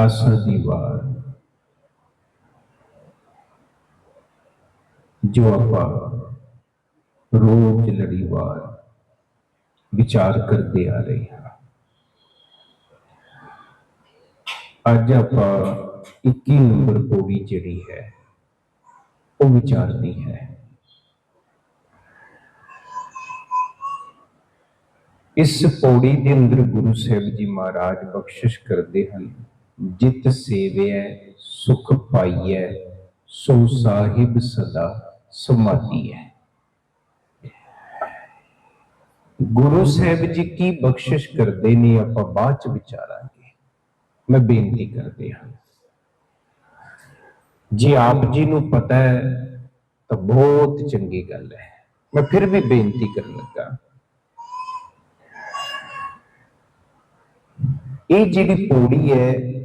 ਆਸਾ ਦੀ ਵਾਰ ਜੋ ਆਪਾਂ ਰੋਜ਼ ਲੜੀਵਾਰ ਵਿਚਾਰ ਕਰਦੇ ਆ ਰਹੇ ਹਾਂ ਅੱਜ ਆਪਾਂ 21 ਨੰਬਰ ਪੌੜੀ ਜਿਹੜੀ ਹੈ ਉਹ ਵਿਚਾਰਨੀ ਹੈ ਇਸ ਪੌੜੀ ਦੇ ਅੰਦਰ ਗੁਰੂ ਸਾਹਿਬ ਜੀ ਮਹਾਰਾਜ ਬਖਸ਼ਿਸ਼ ਕਰਦੇ ਹਨ ਜਿਤ ਸੇਵਿਐ, ਸੁਖ ਪਾਈਐ, ਸੋ ਸਾਹਿਬ ਸਦਾ ਸਮਾਧੀ ਹੈ ਗੁਰੂ ਸਾਹਿਬ ਜੀ ਕੀ ਬਖਸ਼ਿਸ਼ ਕਰਦੇ ਨੇ, ਆਪਾਂ ਬਾਅਦ ਚ ਵਿਚਾਰਾਂਗੇ। ਮੈਂ ਬੇਨਤੀ ਕਰਦੇ ਹਾਂ। ਜੇ ਆਪ ਜੀ ਨੂੰ ਪਤਾ ਹੈ, ਤਾਂ ਬਹੁਤ ਚੰਗੀ ਗੱਲ ਹੈ। ਮੈਂ ਫਿਰ ਵੀ ਬੇਨਤੀ ਕਰਨ ਲੱਗਾ। ਇਹ ਜਿਹੜੀ ਪੌੜੀ ਹੈ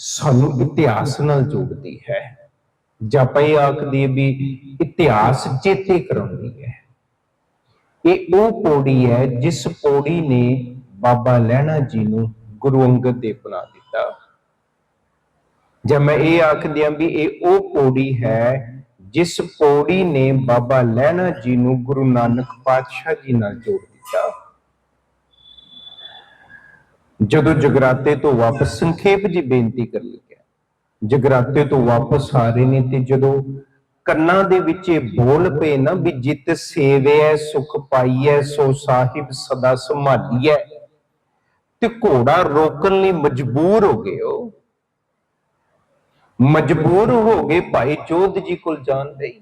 ਸਾਨੂੰ ਇਤਿਹਾਸ ਨਾਲ ਜੋੜਦੀ ਹੈ। ਜਾਂ ਆਪਾਂ ਇਹ ਆਖਦੇ ਵੀ ਇਤਿਹਾਸ ਚੇਤੇ ਕਰਾਉਂਦੀ ਹੈ। ਇਹ ਉਹ ਪੌੜੀ ਹੈ ਜਿਸ ਪੌੜੀ ਨੇ ਬਾਬਾ ਲਹਿਣਾ ਜੀ ਨੂੰ ਗੁਰੂ ਅੰਗਦ ਦੇਵ ਬਣਾ ਦਿੱਤਾ। ਜਾਂ ਮੈਂ ਇਹ ਆਖਦਿਆਂ ਵੀ ਇਹ ਉਹ ਪੌੜੀ ਹੈ ਜਿਸ ਪੌੜੀ ਨੇ ਬਾਬਾ ਲਹਿਣਾ ਜੀ ਨੂੰ ਗੁਰੂ ਨਾਨਕ ਪਾਤਸ਼ਾਹ ਜੀ ਨਾਲ ਜੋੜ ਦਿੱਤਾ। ਜਦੋਂ ਜਗਰਾਤੇ ਤੋਂ ਵਾਪਸ ਸੰਖੇਪ ਜੀ ਬੇਨਤੀ ਕਰ ਲਿਆ ਜਗਰਾਤੇ ਤੋਂ ਵਾਪਸ ਆ ਰਹੇ ਨੇ ਤੇ ਜਦੋਂ ਕੰਨਾਂ ਦੇ ਵਿੱਚ ਇਹ ਬੋਲ ਪਏ ਨਾ ਵੀ ਜਿਤ ਸੇਵਿਐ ਸੁਖ ਪਾਈਐ ਸੋ ਸਾਹਿਬ ਸਦਾ ਸੰਭਾਲੀਐ ਤੇ ਘੋੜਾ ਰੋਕਣ ਲਈ ਮਜਬੂਰ ਹੋ ਗਏ ਉਹ ਮਜਬੂਰ ਹੋ ਗਏ ਭਾਈ ਜੋਧ ਜੀ ਕੋਲ ਜਾਣ ਲਈ।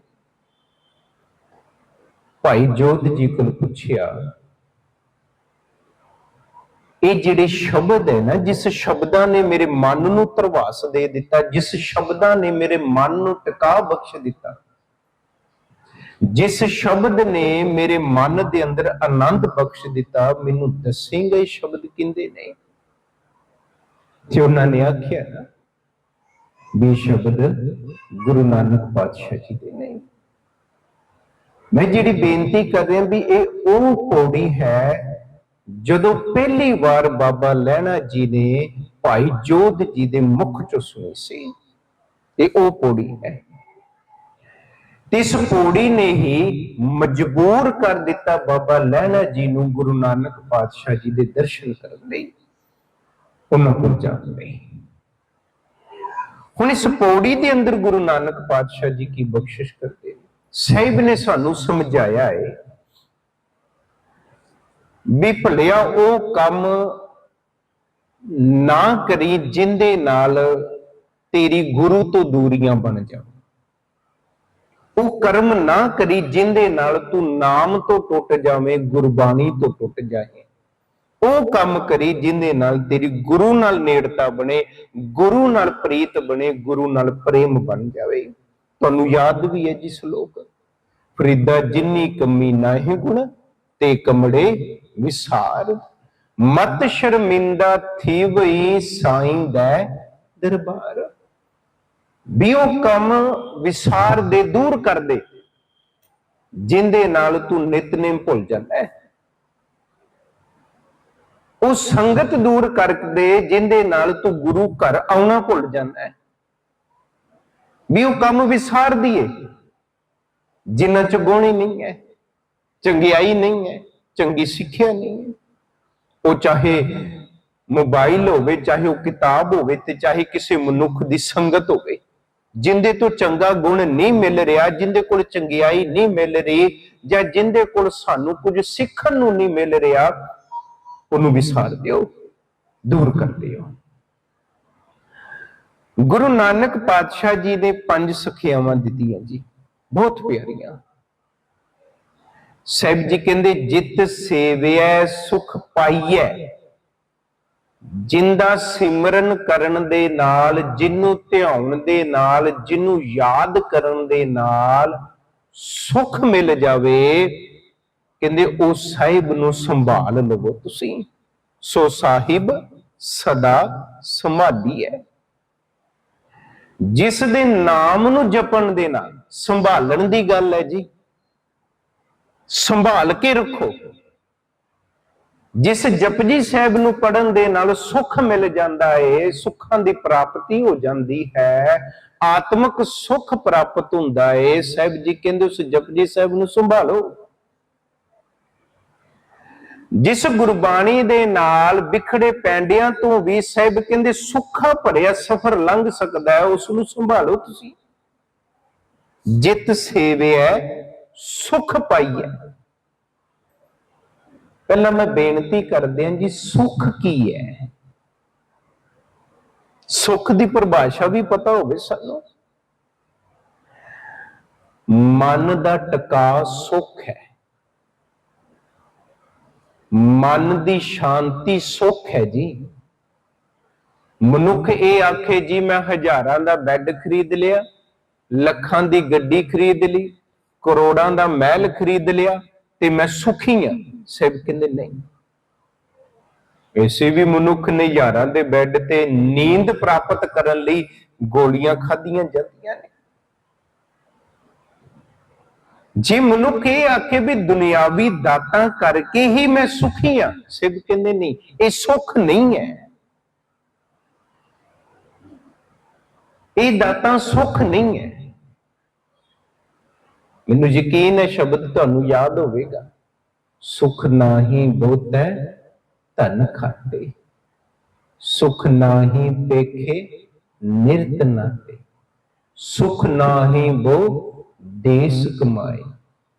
ਭਾਈ ਜੋਧ ਜੀ ਕੋਲ ਪੁੱਛਿਆ ਇਹ ਜਿਹੜੇ ਸ਼ਬਦ ਹੈ ਨਾ, ਜਿਸ ਸ਼ਬਦਾਂ ਨੇ ਮੇਰੇ ਮਨ ਨੂੰ ਧਰਵਾਸ ਦੇ ਦਿੱਤਾ, ਜਿਸ ਸ਼ਬਦਾਂ ਨੇ ਮੇਰੇ ਮਨ ਨੂੰ ਟਿਕਾ ਬਖਸ਼ ਦਿੱਤਾ, ਜਿਸ ਸ਼ਬਦ ਨੇ ਮੇਰੇ ਮਨ ਦੇ ਅੰਦਰ ਆਨੰਦ ਬਖਸ਼ ਦਿੱਤਾ, ਮੈਨੂੰ ਦੱਸੇਗਾ ਇਹ ਸ਼ਬਦ ਕਿੰਦੇ ਨੇ? ਤੇ ਉਹਨਾਂ ਨੇ ਆਖਿਆ ਨਾ, ਵੀ ਸ਼ਬਦ ਗੁਰੂ ਨਾਨਕ ਪਾਤਸ਼ਾਹ ਜੀ ਦੇ ਨੇ। ਮੈਂ ਜਿਹੜੀ ਬੇਨਤੀ ਕਰ ਰਿਹਾ ਵੀ ਇਹ ਉਹ ਪੌੜੀ ਹੈ ਜਦੋਂ ਪਹਿਲੀ ਵਾਰ ਬਾਬਾ ਲਹਿਣਾ ਜੀ ਨੇ ਭਾਈ ਜੋਧ ਜੀ ਦੇ ਮੁਖ ਚੋਂ ਸੁਣੀ ਸੀ ਇਹ ਉਹ ਪੌੜੀ ਹੈ। ਇਸ ਪੌੜੀ ਨੇ ਹੀ ਮਜਬੂਰ ਕਰ ਦਿੱਤਾ ਬਾਬਾ ਲਹਿਣਾ ਜੀ ਨੂੰ ਗੁਰੂ ਨਾਨਕ ਪਾਤਸ਼ਾਹ ਜੀ ਦੇ ਦਰਸ਼ਨ ਕਰਨ ਲਈ। ਉਹਨਾਂ ਕੋਲ ਜਾਣ ਲਈ। ਹੁਣ ਇਸ ਪੌੜੀ ਦੇ ਅੰਦਰ ਗੁਰੂ ਨਾਨਕ ਪਾਤਸ਼ਾਹ ਜੀ ਕੀ ਬਖਸ਼ਿਸ਼ ਕਰਦੇ ਸਾਹਿਬ ਨੇ ਸਾਨੂੰ ਸਮਝਾਇਆ ਹੈ ਵੀ ਭਲਿਆ ਉਹ ਕੰਮ ਨਾ ਕਰੀ ਜਿੰਦੇ ਨਾਲ ਤੇਰੀ ਗੁਰੂ ਤੋਂ ਦੂਰੀਆਂ ਬਣ ਜਾਣ। ਉਹ ਕਰਮ ਨਾ ਕਰੀ ਜਿੰਦੇ ਨਾਲ ਤੂੰ ਨਾਮ ਤੋਂ ਟੁੱਟ ਜਾਵੇਂ, ਗੁਰਬਾਣੀ ਤੋਂ ਟੁੱਟ ਜਾਏ ਉਹ ਕੰਮ ਕਰੀ ਜਿੰਦੇ ਨਾਲ ਤੇਰੀ ਗੁਰੂ ਨਾਲ ਨੇੜਤਾ ਬਣੇ, ਗੁਰੂ ਨਾਲ ਪ੍ਰੀਤ ਬਣੇ, ਗੁਰੂ ਨਾਲ ਪ੍ਰੇਮ ਬਣ ਜਾਵੇ। ਤੁਹਾਨੂੰ ਯਾਦ ਵੀ ਹੈ ਜੀ ਸ਼ਲੋਕ, ਫਰੀਦਾ ਜਿੰਨੀ ਕਮੀ ਨਾਹੀ ਗੁਣ, ਤੇ ਕਮੜੇ ਵਿਸਾਰ, ਮਤ ਸ਼ਰਮਿੰਦਾ ਥੀ ਵਈ ਸਾਈਂ ਦਾ ਦਰਬਾਰ। ਵੀ ਉਹ ਕੰਮ ਵਿਸਾਰ ਦੇ ਦੂਰ ਕਰ ਦੇ, ਜਿੰਦੇ ਨਾਲ ਤੂੰ ਨਿਤਨੇਮ ਭੁੱਲ ਜਾਂਦਾ ਹੈ। ਉਹ ਸੰਗਤ ਦੂਰ ਕਰ ਦੇ, ਜਿੰਦੇ ਨਾਲ ਤੂੰ ਗੁਰੂ ਘਰ ਆਉਣਾ ਭੁੱਲ ਜਾਂਦਾ ਹੈ। ਵੀ ਉਹ ਕੰਮ ਵਿਸਾਰ ਦੀਏ ਜਿੰਨਾ ਚ ਗੁਣ ਹੀ ਨਹੀਂ ਹੈ, ਚੰਗਿਆਈ ਨਹੀਂ ਹੈ। ਚੰਗੀ ਸਿੱਖਿਆ ਨਹੀਂ ਹੈ। ਉਹ ਚਾਹੇ ਮੋਬਾਈਲ ਹੋਵੇ, ਚਾਹੇ ਉਹ ਕਿਤਾਬ ਹੋਵੇ ਤੇ ਚਾਹੇ ਕਿਸੇ ਮਨੁੱਖ ਦੀ ਸੰਗਤ ਹੋਵੇ, ਜਿੰਦੇ ਤੋਂ ਚੰਗਾ ਗੁਣ ਨਹੀਂ ਮਿਲ ਰਿਹਾ, ਜਿੰਦੇ ਕੋਲ ਚੰਗਿਆਈ ਨਹੀਂ ਮਿਲ ਰਹੀ ਜਾਂ ਜਿੰਦੇ ਕੋਲ ਸਾਨੂੰ ਕੁਝ ਸਿੱਖਣ ਨੂੰ ਨਹੀਂ ਮਿਲ ਰਿਹਾ, ਉਹਨੂੰ ਵਿਸਾਰ ਦਿਓ, ਦੂਰ ਕਰ ਦਿਓ। ਗੁਰੂ ਨਾਨਕ ਪਾਤਸ਼ਾਹ ਜੀ ਨੇ ਪੰਜ ਸਖਿਆਵਾਂ ਦਿੱਤੀਆਂ ਜੀ, ਬਹੁਤ ਪਿਆਰੀਆਂ। ਸਾਹਿਬ ਜੀ ਕਹਿੰਦੇ, ਜਿਤ ਸੇਵਿਐ, ਸੁਖ ਪਾਈਐ। ਜਿੰਦਾ ਸਿਮਰਨ ਕਰਨ ਦੇ ਨਾਲ, ਜਿੰਨੂੰ ਧਿਆਉਣ ਦੇ ਨਾਲ, ਜਿੰਨੂੰ ਯਾਦ ਕਰਨ ਦੇ ਨਾਲ ਸੁਖ ਮਿਲ ਜਾਵੇ। ਕਹਿੰਦੇ, ਉਹ ਸਾਹਿਬ ਨੂੰ ਸੰਭਾਲ ਲਵੋ ਤੁਸੀਂ। ਸੋ ਸਾਹਿਬ ਸਦਾ ਸੰਭਾਲੀ ਹੈ ਜਿਸ ਦੇ ਨਾਮ ਨੂੰ ਜਪਣ ਦੇ ਨਾਲ, ਸੰਭਾਲਣ ਦੀ ਗੱਲ ਹੈ ਜੀ। ਸੰਭਾਲ ਕੇ ਰੱਖੋ। ਜਿਸ ਜਪਜੀ ਸਾਹਿਬ ਨੂੰ ਪੜਨ ਦੇ ਨਾਲ ਸੁੱਖ ਮਿਲ ਜਾਂਦਾ ਏ, ਸੁੱਖਾਂ ਦੀ ਪ੍ਰਾਪਤੀ ਹੋ ਜਾਂਦੀ ਹੈ, ਆਤਮਿਕ ਸੁੱਖ ਪ੍ਰਾਪਤ ਹੁੰਦਾ ਏ। ਸਾਹਿਬ ਜੀ ਕਹਿੰਦੇ ਉਸ ਜਪਜੀ ਸਾਹਿਬ ਨੂੰ ਸੰਭਾਲੋ। ਜਿਸ ਗੁਰਬਾਣੀ ਦੇ ਨਾਲ ਵਿਖੜੇ ਪੈਂਡਿਆਂ ਤੋਂ ਵੀ ਸਾਹਿਬ ਕਹਿੰਦੇ ਸੁੱਖਾ ਭਰਿਆ ਸਫ਼ਰ ਲੰਘ ਸਕਦਾ ਹੈ, ਉਸ ਨੂੰ ਸੰਭਾਲੋ ਤੁਸੀਂ। ਜਿਤ ਸੇਵਿਆ ਸੁਖ ਪਾਈਐ ਪਹਿਲਾਂ ਮੈਂ ਬੇਨਤੀ ਕਰਦਿਆਂ ਜੀ, ਸੁਖ ਕੀ ਹੈ? ਸੁਖ ਦੀ ਪਰਿਭਾਸ਼ਾ ਵੀ ਪਤਾ ਹੋਵੇ ਸਾਨੂੰ। ਮਨ ਦਾ ਟਿਕਾ ਸੁਖ ਹੈ। ਮਨ ਦੀ ਸ਼ਾਂਤੀ ਸੁਖ ਹੈ ਜੀ। ਮਨੁੱਖ ਇਹ ਆਖੇ ਜੀ, ਮੈਂ ਹਜ਼ਾਰਾਂ ਦਾ ਬੈੱਡ ਖਰੀਦ ਲਿਆ, ਲੱਖਾਂ ਦੀ ਗੱਡੀ ਖਰੀਦ ਲਈ ਕਰੋੜਾਂ ਦਾ ਮਹਿਲ ਖਰੀਦ ਲਿਆ ਤੇ ਮੈਂ ਸੁਖੀ ਆ ਸਿਰ ਕਹਿੰਦੇ ਨਹੀਂ। ਐਸੇ ਵੀ ਮਨੁੱਖ ਨੇ ਹਜ਼ਾਰਾਂ ਦੇ ਬੈੱਡ ਤੇ ਨੀਂਦ ਪ੍ਰਾਪਤ ਕਰਨ ਲਈ ਗੋਲੀਆਂ ਖਾਧੀਆਂ ਜਾਂਦੀਆਂ ਨੇ। ਜੇ ਮਨੁੱਖ ਇਹ ਆਖੇ ਵੀ ਦੁਨਿਆਵੀ ਦਾਤਾਂ ਕਰਕੇ ਹੀ ਮੈਂ ਸੁਖੀ ਆ ਸਿੱਧ ਕਹਿੰਦੇ ਨਹੀਂ। ਇਹ ਸੁੱਖ ਨਹੀਂ ਹੈ। ਇਹ ਦਾਤਾਂ ਸੁੱਖ ਨਹੀਂ ਹੈ। ਮੈਨੂੰ ਯਕੀਨ ਹੈ ਸ਼ਬਦ ਤੁਹਾਨੂੰ ਯਾਦ ਹੋਵੇਗਾ। ਸੁਖ ਨਾਹੀ ਬਹੁਤ ਧਨ ਖਾਤੇ। ਸੁਖ ਨਾਹੀ ਪੇਖੇ, ਨਿਰਤ ਨਾਤੇ ਸੁਖ ਨਾਹੀ ਬੋ, ਦੇਸ ਕਮਾਏ।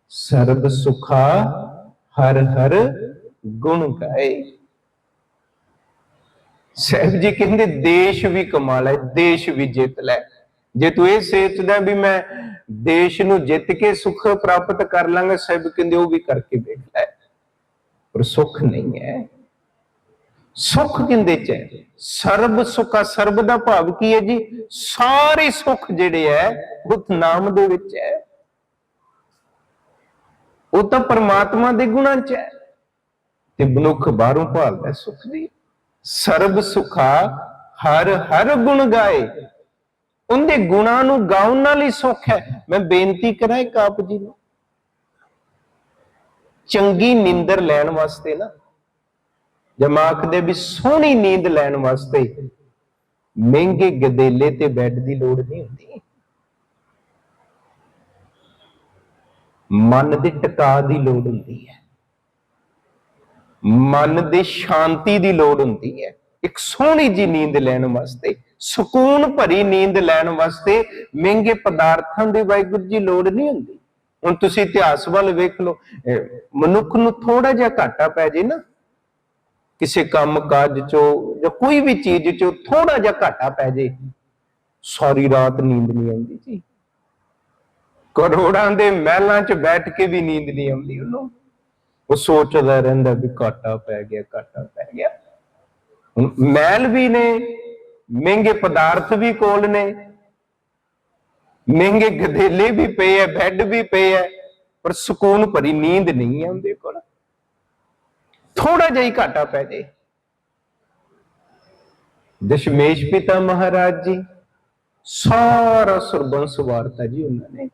ਸਰਬ ਸੁਖਾ, ਹਰ ਹਰ ਗੁਣ ਗਾਏ। ਸਾਹਿਬ ਜੀ ਕਹਿੰਦੇ, ਦੇਸ਼ ਵੀ ਕਮਾ ਲੈ, ਦੇਸ਼ ਵੀ ਜਿੱਤ ਲੈ। ਜੇ ਤੂੰ ਇਹ ਸੋਚਦਾ ਵੀ ਮੈਂ ਦੇਸ਼ ਨੂੰ ਜਿੱਤ ਕੇ ਸੁੱਖ ਪ੍ਰਾਪਤ ਕਰ ਲਾਂਗਾ, ਸਾਹਿਬ ਕਹਿੰਦੇ ਉਹ ਵੀ ਕਰਕੇ ਦੇਖ ਲੈ। ਪਰ ਸੁੱਖ ਨਹੀਂ ਹੈ। ਸੁੱਖ ਕਿੰਦੇ ਚ ਹੈ? ਸਰਬ ਸੁਖਾ ਸਰਬ ਦਾ ਭਾਵ ਕੀ ਹੈ ਜੀ? ਸਾਰੇ ਸੁੱਖ ਜਿਹੜੇ ਹੈ ਉਹ ਨਾਮ ਦੇ ਵਿੱਚ ਹੈ। ਉਹ ਤਾਂ ਪਰਮਾਤਮਾ ਦੇ ਗੁਣਾਂ ਚ ਹੈ। ਤੇ ਮਨੁੱਖ ਬਾਹਰੋਂ ਭਾਲਦਾ ਸੁੱਖ ਦੀ। ਸਰਬ ਸੁਖਾ ਹਰ ਹਰ ਗੁਣ ਗਾਏ। ਉਹਦੇ ਗੁਣਾਂ ਨੂੰ ਗਾਉਣ ਨਾਲ ਹੀ ਸੁੱਖ ਹੈ। ਮੈਂ ਬੇਨਤੀ ਕਰਾਂ ਇੱਕ ਆਪ ਜੀ ਨੂੰ, ਚੰਗੀ ਨੀਂਦਰ ਲੈਣ ਵਾਸਤੇ ਨਾ ਜਮਾਕ ਦੇ ਵੀ ਸੋਹਣੀ ਨੀਂਦ ਲੈਣ ਵਾਸਤੇ ਮਹਿੰਗੇ ਗਦੇਲੇ ਤੇ ਬੈੱਡ ਦੀ ਲੋੜ ਨਹੀਂ ਹੁੰਦੀ। ਮਨ ਦੇ ਟਿਕਾ ਦੀ ਲੋੜ ਹੁੰਦੀ ਹੈ। ਮਨ ਦੇ ਸ਼ਾਂਤੀ ਦੀ ਲੋੜ ਹੁੰਦੀ ਹੈ। ਇੱਕ ਸੋਹਣੀ ਜੀ ਨੀਂਦ ਲੈਣ ਵਾਸਤੇ ਸਕੂਨ ਭਰੀ ਨੀਂਦ ਲੈਣ ਵਾਸਤੇ ਮਹਿੰਗੇ ਪਦਾਰਥਾਂ ਦੀ ਵਾਹਿਗੁਰੂ ਜੀ ਲੋੜ ਨਹੀਂ ਹੁੰਦੀ। ਹੁਣ ਤੁਸੀਂ ਇਤਿਹਾਸ ਵੱਲ ਵੇਖ ਲਓ ਮਨੁੱਖ ਨੂੰ ਥੋੜਾ ਜਿਹਾ ਘਾਟਾ ਪੈ ਜੇ ਨਾ, ਕਿਸੇ ਕੰਮ ਕਾਜ ਚੋਂ ਜਾਂ ਕੋਈ ਵੀ ਚੀਜ਼ ਚੋਂ ਥੋੜਾ ਜਿਹਾ ਘਾਟਾ ਪੈ ਜੇ, ਸਾਰੀ ਰਾਤ ਨੀਂਦ ਨਹੀਂ ਆਉਂਦੀ ਜੀ। ਕਰੋੜਾਂ ਦੇ ਮਹਿਲਾਂ 'ਚ ਬੈਠ ਕੇ ਵੀ ਨੀਂਦ ਨਹੀਂ ਆਉਂਦੀ ਉਹਨੂੰ। ਉਹ ਸੋਚਦਾ ਰਹਿੰਦਾ ਵੀ ਘਾਟਾ ਪੈ ਗਿਆ, ਘਾਟਾ ਪੈ ਗਿਆ। ਹੁਣ ਮਹਿਲ ਵੀ ਨੇ ਮਹਿੰਗੇ ਪਦਾਰਥ ਵੀ ਕੋਲ ਨੇ, ਮਹਿੰਗੇ ਗਦੇਲੇ ਵੀ ਪਏ ਐ ਬੈੱਡ ਵੀ ਪਏ ਐ, ਪਰ ਸਕੂਨ ਭਰੀ ਨੀਂਦ ਨਹੀਂ ਹੈ ਉਹਦੇ ਕੋਲ। ਥੋੜਾ ਜਿਹਾ ਹੀ ਘਾਟਾ ਪੈ ਜੇ। ਦਸ਼ਮੇਸ਼ ਪਿਤਾ ਮਹਾਰਾਜ ਜੀ, ਸਾਰਾ ਸਰਬੰਸ ਵਾਰਤਾ ਜੀ ਉਹਨਾਂ ਨੇ।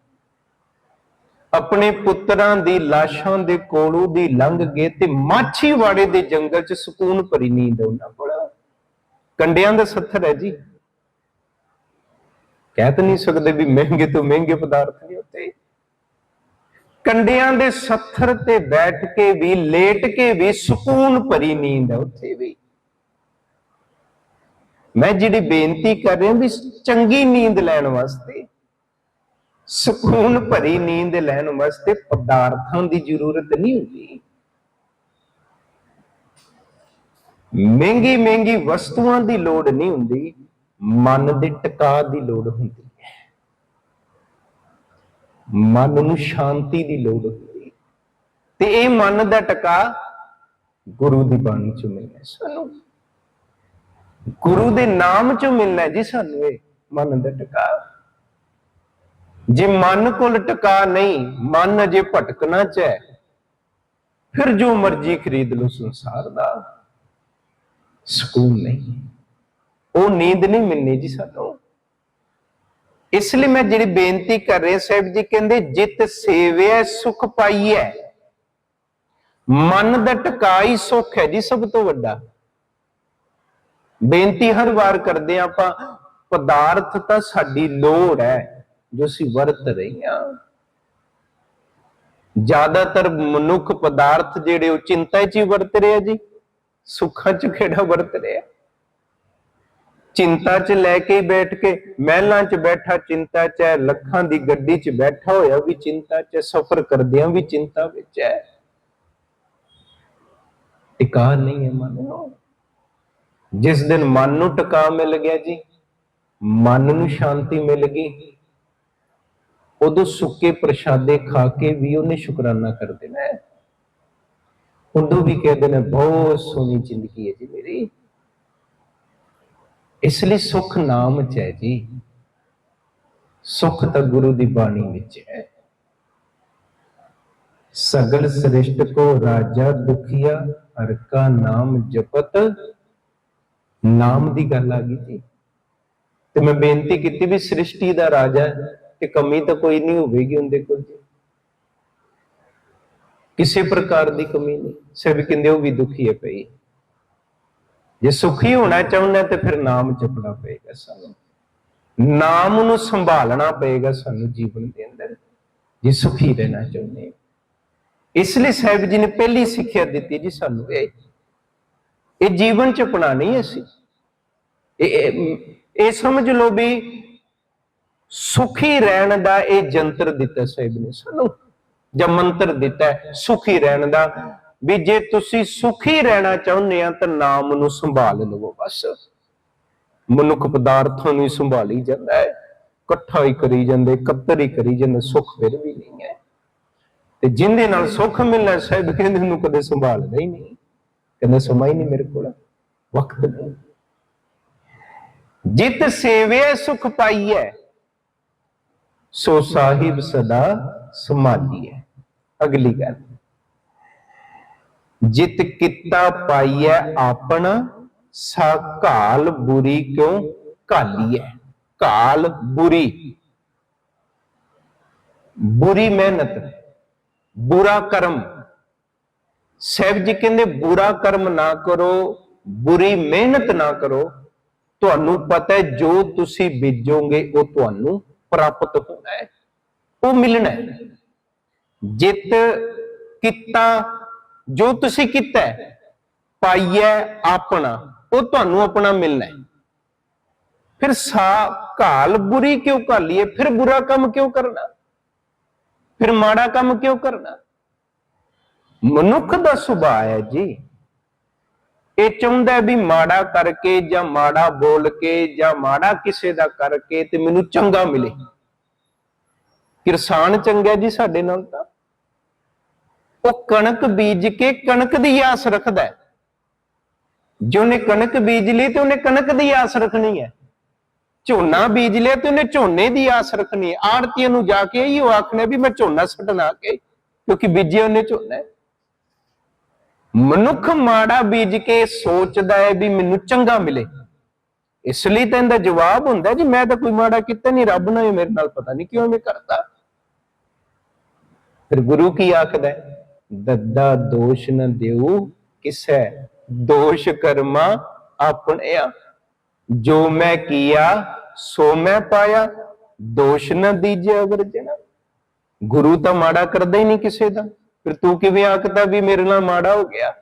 ਆਪਣੇ ਪੁੱਤਰਾਂ ਦੀ ਲਾਸ਼ਾਂ ਦੇ ਕੋਲੋਂ ਦੀ ਲੰਘ ਗਏ ਤੇ ਮਾਛੀਵਾੜੇ ਦੇ ਜੰਗਲ 'ਚ ਸਕੂਨ ਭਰੀ ਨੀਂਦ ਉਹਨਾਂ ਕੋਲ ਕੰਡਿਆਂ ਦਾ ਸੱਥਰ ਹੈ ਜੀ। ਕਹਿ ਤਾਂ ਨਹੀਂ ਸਕਦੇ ਵੀ ਮਹਿੰਗੇ ਤੋਂ ਮਹਿੰਗੇ ਪਦਾਰਥ ਨੇ ਉੱਤੇ ਕੰਡਿਆਂ ਦੇ ਸੱਥਰ ਤੇ ਬੈਠ ਕੇ ਵੀ, ਲੇਟ ਕੇ ਵੀ, ਸਕੂਨ ਭਰੀ ਨੀਂਦ ਹੈ ਉੱਥੇ ਵੀ। ਮੈਂ ਜਿਹੜੀ ਬੇਨਤੀ ਕਰ ਰਿਹਾ ਵੀ ਚੰਗੀ ਨੀਂਦ ਲੈਣ ਵਾਸਤੇ, ਸਕੂਨ ਭਰੀ ਨੀਂਦ ਲੈਣ ਵਾਸਤੇ ਪਦਾਰਥਾਂ ਦੀ ਜ਼ਰੂਰਤ ਨਹੀਂ ਹੁੰਦੀ। ਮਹਿੰਗੀ ਮਹਿੰਗੀ ਵਸਤੂਆਂ ਦੀ ਲੋੜ ਨਹੀਂ ਹੁੰਦੀ, ਮਨ ਦੇ ਟਿਕਾ ਦੀ ਲੋੜ ਹੁੰਦੀ ਹੈ। ਮਨ ਨੂੰ ਸ਼ਾਂਤੀ ਦੀ ਲੋੜ ਹੁੰਦੀ ਤੇ ਇਹ ਮਨ ਦਾ ਟਿਕਾ ਗੁਰੂ ਦੀ ਬਾਣੀ ਚ ਮਿਲਣਾ ਸਾਨੂੰ। ਗੁਰੂ ਦੇ ਨਾਮ ਚੋਂ ਮਿਲਣਾ ਜੀ ਸਾਨੂੰ ਇਹ ਮਨ ਦਾ ਟਿਕਾ ਜੇ ਮਨ ਕੋਲ ਟਿਕਾ ਨਹੀਂ, ਮਨ ਅਜੇ ਭਟਕਣਾ ਚ ਹੈ। ਫਿਰ ਜੋ ਮਰਜ਼ੀ ਖਰੀਦ ਲਓ ਸੰਸਾਰ ਦਾ। ਸਕੂਨ ਨਹੀਂ ਉਹ ਨੀਂਦ ਨਹੀਂ ਮਿਲਣੀ ਜੀ ਸਾਨੂੰ। ਇਸ ਲਈ ਮੈਂ ਜਿਹੜੀ ਬੇਨਤੀ ਕਰ ਰਿਹਾ ਸਾਹਿਬ ਜੀ, ਕਹਿੰਦੇ ਜਿਤ ਸੇਵਿਆ ਸੁਖ ਪਾਈਐ ਮਨ ਦਾ ਟਿਕਾ ਹੀ ਸੁੱਖ ਹੈ ਜੀ, ਸਭ ਤੋਂ ਵੱਡਾ। ਬੇਨਤੀ ਹਰ ਵਾਰ ਕਰਦੇ ਹਾਂ ਆਪਾਂ, ਪਦਾਰਥ ਤਾਂ ਸਾਡੀ ਲੋੜ ਹੈ, ਜੋ ਅਸੀਂ ਵਰਤ ਰਹੇ ਹਾਂ। ਜ਼ਿਆਦਾਤਰ ਮਨੁੱਖ ਪਦਾਰਥ ਜਿਹੜੇ ਉਹ ਚਿੰਤਾ 'ਚ ਹੀ ਵਰਤ ਰਿਹਾ ਜੀ। ਸੁੱਖਾਂ 'ਚ ਕਿਹੜਾ ਵਰਤ ਰਿਹਾ? ਚਿੰਤਾ 'ਚ ਲੈ ਕੇ ਬੈਠ ਕੇ, ਮਹਿਲਾਂ 'ਚ ਬੈਠਾ ਚਿੰਤਾ 'ਚ ਹੈ, ਲੱਖਾਂ ਦੀ ਗੱਡੀ 'ਚ ਬੈਠਾ ਹੋਇਆ ਵੀ ਚਿੰਤਾ 'ਚ ਸਫ਼ਰ ਕਰਦਿਆਂ ਵੀ ਚਿੰਤਾ ਵਿੱਚ ਹੈ। ਟਿਕਾ ਨਹੀਂ ਹੈ ਮਨ ਨੂੰ। ਜਿਸ ਦਿਨ ਮਨ ਨੂੰ ਟਿਕਾ ਮਿਲ ਗਿਆ ਜੀ, ਮਨ ਨੂੰ ਸ਼ਾਂਤੀ ਮਿਲ ਗਈ। ਉਦੋਂ ਸੁੱਕੇ ਪ੍ਰਸ਼ਾਦੇ ਖਾ ਕੇ ਵੀ ਉਹਨੇ ਸ਼ੁਕਰਾਨਾ ਕਰ ਦੇਣਾ ਹੈ। ਉਦੋਂ ਵੀ ਕਹਿੰਦੇ ਨੇ ਬਹੁਤ ਸੋਹਣੀ ਜ਼ਿੰਦਗੀ ਹੈ ਜੀ ਮੇਰੀ ਇਸ ਲਈ ਸੁਖ ਨਾਮ ਚ ਹੈ ਜੀ ਸੁਖ ਤਾਂ ਗੁਰੂ ਦੀ ਬਾਣੀ ਵਿੱਚ ਹੈ ਸਗਲ ਸ੍ਰਿਸ਼ਟ ਕੋ ਰਾਜਾ ਦੁਖੀਆ ਹਰ ਕਾ ਨਾਮ ਜਪਤ ਨਾਮ ਦੀ ਗੱਲ ਆ ਗਈ ਜੀ ਤੇ ਮੈਂ ਬੇਨਤੀ ਕੀਤੀ ਵੀ ਸ੍ਰਿਸ਼ਟੀ ਦਾ ਰਾਜਾ ਤੇ ਕਮੀ ਤਾਂ ਕੋਈ ਨਹੀਂ ਹੋਵੇਗੀ ਉਹਦੇ ਕੋਲ ਜੀ ਕਿਸੇ ਪ੍ਰਕਾਰ ਦੀ ਕਮੀ ਨਹੀਂ ਸਭ ਕਹਿੰਦੇ ਉਹ ਵੀ ਦੁਖੀ ਹੈ ਪਈ ਜੇ ਸੁਖੀ ਹੋਣਾ ਚਾਹੁੰਦਾ ਤੇ ਫਿਰ ਨਾਮ ਜਪਣਾ ਪਏਗਾ ਸਾਨੂੰ। ਨਾਮ ਨੂੰ ਸੰਭਾਲਣਾ ਪਏਗਾ ਸਾਨੂੰ ਜੀਵਨ ਦੇ ਅੰਦਰ, ਜੇ ਸੁਖੀ ਰਹਿਣਾ ਚਾਹੁੰਦੇ ਇਸ ਲਈ ਸਾਹਿਬ ਜੀ ਨੇ ਪਹਿਲੀ ਸਿੱਖਿਆ ਦਿੱਤੀ ਜੀ ਸਾਨੂੰ ਇਹ। ਇਹ ਜੀਵਨ ਚ ਨਹੀਂ ਅਸੀਂ। ਇਹ, ਇਹ- ਇਹ ਸਮਝ ਲਓ ਵੀ ਸੁਖੀ ਰਹਿਣ ਦਾ ਇਹ ਜੰਤਰ ਦਿੱਤਾ ਸਾਹਿਬ ਨੇ ਸਾਨੂੰ। ਜਾਂ ਮੰਤਰ ਦਿੱਤਾ ਸੁਖੀ ਰਹਿਣ ਦਾ। ਵੀ ਜੇ ਤੁਸੀਂ ਸੁਖੀ ਰਹਿਣਾ ਚਾਹੁੰਦੇ ਆ, ਤਾਂ ਨਾਮ ਨੂੰ ਸੰਭਾਲ ਲਵੋ ਬਸ। ਮਨੁੱਖ ਪਦਾਰਥਾਂ ਨੂੰ ਹੀ ਸੰਭਾਲੀ ਜਾਂਦਾ ਹੈ। ਇਕੱਠਾ ਹੀ ਕਰੀ ਜਾਂਦੇ, ਇਕੱਤਰ ਹੀ ਕਰੀ ਜਾਂਦੇ, ਸੁੱਖ ਫਿਰ ਵੀ ਨਹੀਂ ਹੈ। ਤੇ ਜਿੰਦੇ ਨਾਲ ਸੁੱਖ ਮਿਲਣਾ ਸਾਹਿਬ ਕਹਿੰਦੇ ਨੂੰ ਕਦੇ ਸੰਭਾਲਦਾ ਹੀ ਨਹੀਂ। ਕਹਿੰਦੇ ਸਮਾਂ ਹੀ ਨਹੀਂ ਮੇਰੇ ਕੋਲ, ਵਕਤ ਨਹੀਂ। ਜਿਤ ਸੇਵੇ ਸੁਖ ਪਾਈਐ, ਸੋ ਸਾਹਿਬ ਸਦਾ ਸੰਭਾਲੀਐ। ਅਗਲੀ ਗੱਲ। ਜਿਤ ਕਿੱਤਾ ਪਾਈਐ ਆਪਣ, ਸਾ ਘਾਲ ਬੁਰੀ ਕਿਉ ਘਾਲੀਐ? ਘਾਲ ਬੁਰੀ। ਬੁਰੀ ਮਿਹਨਤ, ਬੁਰਾ ਕਰਮ। ਸਾਹਿਬ ਜੀ ਕਹਿੰਦੇ, ਬੁਰਾ ਕਰਮ ਨਾ ਕਰੋ, ਬੁਰੀ ਮਿਹਨਤ ਨਾ ਕਰੋ। ਤੁਹਾਨੂੰ ਪਤਾ ਹੈ, ਜੋ ਤੁਸੀਂ ਬੀਜੋਗੇ, ਉਹ ਤੁਹਾਨੂੰ ਪ੍ਰਾਪਤ ਹੋਣਾ ਹੈ। ਉਹ ਮਿਲਣਾ ਹੈ। ਜਿਤ ਕੀਤਾ ਜੋ ਤੁਸੀਂ ਕੀਤਾ ਹੈ, ਪਾਈਐ ਆਪਣਾ ਉਹ ਤੁਹਾਨੂੰ ਆਪਣਾ ਮਿਲਣਾ ਹੈ। ਫਿਰ ਸਾ ਘਾਲ ਬੁਰੀ ਕਿਉਂ ਘਾਲੀਏ ਫਿਰ ਬੁਰਾ ਕੰਮ ਕਿਉਂ ਕਰਨਾ? ਫਿਰ ਮਾੜਾ ਕੰਮ ਕਿਉਂ ਕਰਨਾ? ਮਨੁੱਖ ਦਾ ਸੁਭਾਅ ਹੈ ਜੀ। ਇਹ ਚਾਹੁੰਦਾ ਵੀ ਮਾੜਾ ਕਰਕੇ ਜਾਂ ਮਾੜਾ ਬੋਲ ਕੇ ਜਾਂ ਮਾੜਾ ਕਿਸੇ ਦਾ ਕਰਕੇ ਤੇ ਮੈਨੂੰ ਚੰਗਾ ਮਿਲੇ। ਕਿਰਸਾਨ ਚੰਗਾ ਜੀ ਸਾਡੇ ਨਾਲ ਤਾਂ। ਉਹ ਕਣਕ ਬੀਜ ਕੇ ਕਣਕ ਦੀ ਆਸ ਰੱਖਦਾ ਜੇ ਉਹਨੇ ਕਣਕ ਬੀਜ ਲਈ ਤੇ ਉਹਨੇ ਕਣਕ ਦੀ ਆਸ ਰੱਖਣੀ ਹੈ। ਝੋਨਾ ਬੀਜ ਲਿਆ ਤੇ ਉਹਨੇ ਝੋਨੇ ਦੀ ਆਸ ਰੱਖਣੀ ਹੈ। ਆੜਤੀਆਂ ਨੂੰ ਜਾ ਕੇ ਇਹੋ ਆਖਣਾ ਵੀ ਮੈਂ ਝੋਨਾ ਸੱਟਣਾ ਕੇ, ਕਿਉਂਕਿ ਬੀਜਿਆ ਉਹਨੇ ਝੋਨਾ ਮਨੁੱਖ ਮਾੜਾ ਬੀਜ ਕੇ ਸੋਚਦਾ ਹੈ ਵੀ ਮੈਨੂੰ ਚੰਗਾ ਮਿਲੇ। ਇਸ ਲਈ ਤਾਂ ਇਹਦਾ ਜਵਾਬ ਹੁੰਦਾ ਜੀ, ਮੈਂ ਤਾਂ ਕੋਈ ਮਾੜਾ ਕੀਤਾ ਨਹੀਂ, ਰੱਬ ਨੇ ਮੇਰੇ ਨਾਲ ਪਤਾ ਨਹੀਂ ਕਿਉਂ ਮੈਂ ਕਰਦਾ ਫਿਰ ਗੁਰੂ ਕੀ ਆਖਦਾ ਹੈ? ਦੱਦਾ ਦੋਸ਼ ਨ ਦਿਓ ਕਿਸੈ? ਦੋਸ਼ ਕਰਮਾ ਆਪਣਿਆ ਜੋ ਮੈਂ ਕੀਆ, ਸੋ ਮੈਂ ਪਾਇਆ। ਦੋਸ਼ ਨ ਦੀਜੇ ਅਵਰਜਣਾ ਗੁਰੂ ਤਾਂ ਮਾੜਾ ਕਰਦਾ ਹੀ ਨਹੀਂ ਕਿਸੇ ਦਾ। ਫਿਰ ਤੂੰ ਕਿਵੇਂ ਆਖਦਾ ਵੀ ਮੇਰੇ ਨਾਲ ਮਾੜਾ ਹੋ ਗਿਆ?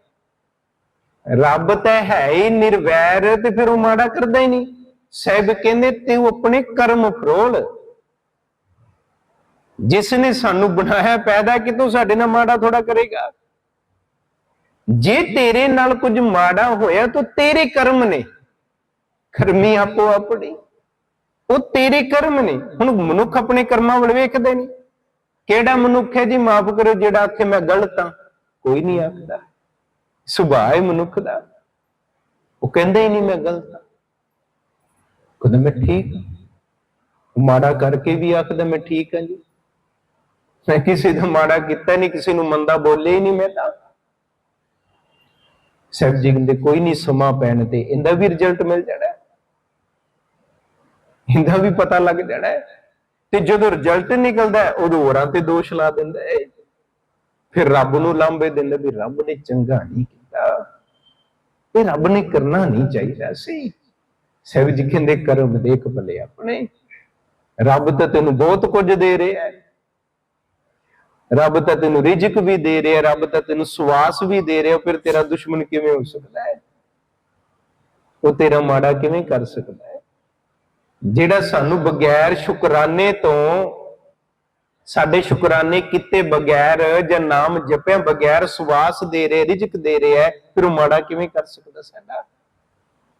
ਰੱਬ ਤਾਂ ਹੈ ਹੀ ਨਿਰਵੈਰ ਤੇ ਫਿਰ ਉਹ ਮਾੜਾ ਕਰਦਾ ਹੀ ਨਹੀਂ। ਸਾਹਿਬ ਕਹਿੰਦੇ ਤੂੰ ਆਪਣੇ ਕਰਮ ਫਰੋਲ। ਜਿਸ ਨੇ ਸਾਨੂੰ ਬਣਾਇਆ ਪੈਦਾ, ਕਿਤੋਂ ਸਾਡੇ ਨਾਲ ਮਾੜਾ ਥੋੜਾ ਕਰੇਗਾ? ਜੇ ਤੇਰੇ ਨਾਲ ਕੁਝ ਮਾੜਾ ਹੋਇਆ ਤਾਂ ਤੇਰੇ ਕਰਮ ਨੇ। ਕਰਮੀ ਆਪੋ ਆਪਣੀ, ਉਹ ਤੇਰੇ ਕਰਮ ਨੇ। ਹੁਣ ਮਨੁੱਖ ਆਪਣੇ ਕਰਮਾਂ ਵੱਲ ਵੇਖਦੇ ਨਹੀਂ। ਕਿਹੜਾ ਮਨੁੱਖ ਹੈ ਜੀ? ਮਾਫ ਕਰੋ ਜਿਹੜਾ ਆਖੇ ਮੈਂ ਗਲਤ ਹਾਂ। ਕੋਈ ਨਹੀਂ ਆਖਦਾ। ਸੁਭਾਅ ਹੈ ਮਨੁੱਖ ਦਾ। ਉਹ ਕਹਿੰਦਾ ਹੀ ਨਹੀਂ ਮੈਂ ਗਲਤ ਹਾਂ। ਕਹਿੰਦਾ ਮੈਂ ਠੀਕ ਹਾਂ। ਮਾੜਾ ਕਰਕੇ ਵੀ ਆਖਦਾ ਮੈਂ ਠੀਕ ਹਾਂ ਜੀ। ਮੈਂ ਕਿਸੇ ਦਾ ਮਾੜਾ ਕੀਤਾ ਨਹੀਂ, ਕਿਸੇ ਨੂੰ ਮੰਦਾ ਬੋਲੇ ਹੀ ਨਹੀਂ ਮੈਂ ਤਾਂ। ਸਾਹਿਬ ਜੀ ਕਹਿੰਦੇ, ਕੋਈ ਨਹੀਂ ਸਮਾਂ ਪੈਣ ਤੇ ਇਹਦਾ ਵੀ ਰਿਜ਼ਲਟ ਮਿਲ ਜਾਣਾ। ਇਹਦਾ ਵੀ ਪਤਾ ਲੱਗ ਜਾਣਾ। ਤੇ ਜਦੋਂ ਰਿਜ਼ਲਟ ਨਿਕਲਦਾ ਉਦੋਂ ਹੋਰਾਂ ਤੇ ਦੋਸ਼ ਲਾ ਦਿੰਦਾ ਹੈ। ਫਿਰ ਰੱਬ ਨੂੰ ਲਾਂਬੇ ਦਿੰਦੇ ਵੀ ਰੱਬ ਨੇ ਚੰਗਾ ਨਹੀਂ ਕੀਤਾ। ਇਹ ਰੱਬ ਨੇ ਕਰਨਾ ਨਹੀਂ ਚਾਹੀਦਾ ਸੀ। ਸਹਿਬ ਜੀ ਕਹਿੰਦੇ, ਕਰਮ ਦੇਖ ਭਲੇ ਆਪਣੇ। ਰੱਬ ਤਾਂ ਤੈਨੂੰ ਬਹੁਤ ਕੁਝ ਦੇ ਰਿਹਾ ਹੈ। ਰੱਬ ਤਾਂ ਤੈਨੂੰ ਰਿਜਕ ਵੀ ਦੇ ਰਿਹਾ, ਰੱਬ ਤਾਂ ਤੈਨੂੰ ਸਵਾਸ ਵੀ ਦੇ ਰਿਹਾ, ਫਿਰ ਤੇਰਾ ਦੁਸ਼ਮਣ ਕਿਵੇਂ ਹੋ ਸਕਦਾ ਹੈ? ਉਹ ਤੇਰਾ ਮਾੜਾ ਕਿਵੇਂ ਕਰ ਸਕਦਾ ਹੈ? ਜਿਹੜਾ ਸਾਨੂੰ ਬਗੈਰ ਸ਼ੁਕਰਾਨੇ ਤੋਂ, ਸਾਡੇ ਸ਼ੁਕਰਾਨੇ ਕੀਤੇ ਬਗੈਰ ਜਾਂ ਨਾਮ ਜਪਿਆ ਬਗੈਰ ਸਵਾਸ ਦੇ ਰਿਹਾ, ਰਿਜਕ ਦੇ ਰਿਹਾ ਫਿਰ ਉਹ ਮਾੜਾ ਕਿਵੇਂ ਕਰ ਸਕਦਾ ਸਾਡਾ?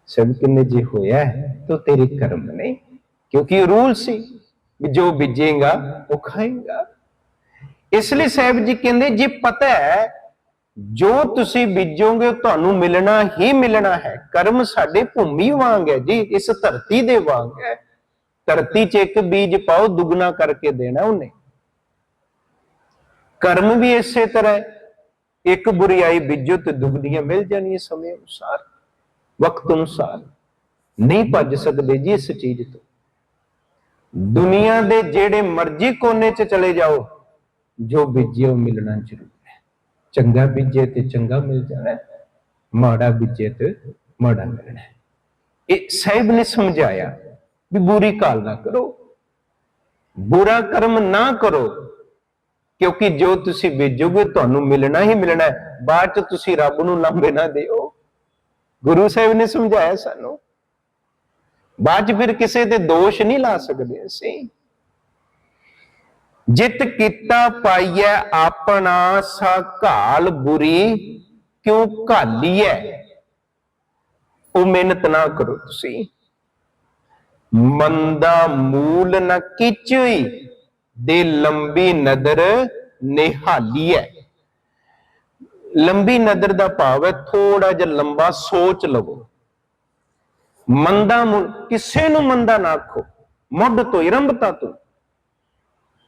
ਸਭ ਕਿੰਨੇ ਜੇ ਹੋਇਆ ਹੈ, ਤਾਂ ਤੇਰੇ ਕਰਮ ਨੇ, ਕਿਉਂਕਿ ਰੂਲ ਸੀ ਵੀ ਜੋ ਬੀਜੇਗਾ, ਉਹ ਖਾਏਗਾ। ਇਸ ਲਈ ਸਾਹਿਬ ਜੀ ਕਹਿੰਦੇ, ਜੇ ਪਤਾ ਹੈ, ਜੋ ਤੁਸੀਂ ਬੀਜੋਗੇ, ਤੁਹਾਨੂੰ ਮਿਲਣਾ ਹੀ ਮਿਲਣਾ ਹੈ। ਕਰਮ ਸਾਡੇ ਭੂਮੀ ਵਾਂਗ ਹੈ ਜੀ, ਇਸ ਧਰਤੀ ਦੇ ਵਾਂਗ ਹੈ। ਧਰਤੀ 'ਚ ਇੱਕ ਬੀਜ ਪਾਓ, ਦੁੱਗਣਾ ਕਰਕੇ ਦੇਣਾ ਉਹਨੇ। ਕਰਮ ਵੀ ਇਸੇ ਤਰ੍ਹਾਂ ਹੈ। ਇੱਕ ਬੁਰੀਾਈ ਬੀਜੋ ਤੇ ਦੁਗਣੀਆਂ ਮਿਲ ਜਾਣੀਆਂ ਸਮੇਂ ਅਨੁਸਾਰ, ਵਕਤ ਅਨੁਸਾਰ। ਨਹੀਂ ਭੱਜ ਸਕਦੇ ਜੀ ਇਸ ਚੀਜ਼ ਤੋਂ। ਦੁਨੀਆ ਦੇ ਜਿਹੜੇ ਮਰਜ਼ੀ ਕੋਨੇ 'ਚ ਚਲੇ ਜਾਓ ਜੋ ਬੀਜੇ ਉਹ ਮਿਲਣਾ ਜ਼ਰੂਰ ਹੈ। ਚੰਗਾ ਬੀਜੇ ਤੇ ਚੰਗਾ ਮਿਲ ਜਾਣਾ, ਮਾੜਾ ਬੀਜੇ ਤੇ ਮਾੜਾ ਮਿਲਣਾ ਇਹ ਸਾਹਿਬ ਨੇ ਸਮਝਾਇਆ ਵੀ ਬੁਰੀ ਕਾਲ ਨਾ ਕਰੋ, ਬੁਰਾ ਕਰਮ ਨਾ ਕਰੋ, ਕਿਉਂਕਿ ਜੋ ਤੁਸੀਂ ਬੀਜੋਗੇ ਤੁਹਾਨੂੰ ਮਿਲਣਾ ਹੀ ਮਿਲਣਾ ਹੈ। ਬਾਅਦ ਚ ਤੁਸੀਂ ਰੱਬ ਨੂੰ ਲਾਂਭੇ ਨਾ ਦਿਓ। ਗੁਰੂ ਸਾਹਿਬ ਨੇ ਸਮਝਾਇਆ ਸਾਨੂੰ। ਬਾਅਦ ਚ ਫਿਰ ਕਿਸੇ ਤੇ ਦੋਸ਼ ਨਹੀਂ ਲਾ ਸਕਦੇ ਅਸੀਂ। ਜਿਤ ਕੀਤਾ ਪਾਈਐ ਆਪਣਾ ਸਾ ਘਾਲ ਬੁਰੀ, ਕਿਉਂ ਘਾਲੀਐ? ਉਹ ਮਿਹਨਤ ਨਾ ਕਰੋ ਤੁਸੀਂ। ਮੰਦਾ ਮੂਲ ਨ ਕਿਚਈ, ਦੇ ਲੰਬੀ ਨਦਰ ਨਿਹਾਲੀਐ। ਲੰਬੀ ਨਦਰ ਦਾ ਭਾਵ ਹੈ ਥੋੜਾ ਜਿਹਾ ਲੰਬਾ ਸੋਚ ਲਵੋ। ਮੰਦਾ ਮੂਲ, ਕਿਸੇ ਨੂੰ ਮੰਦਾ ਨਾ ਆਖੋ। ਮੁੱਢ ਤੋਂ ਇਰੰਭਤਾ ਤੋਂ।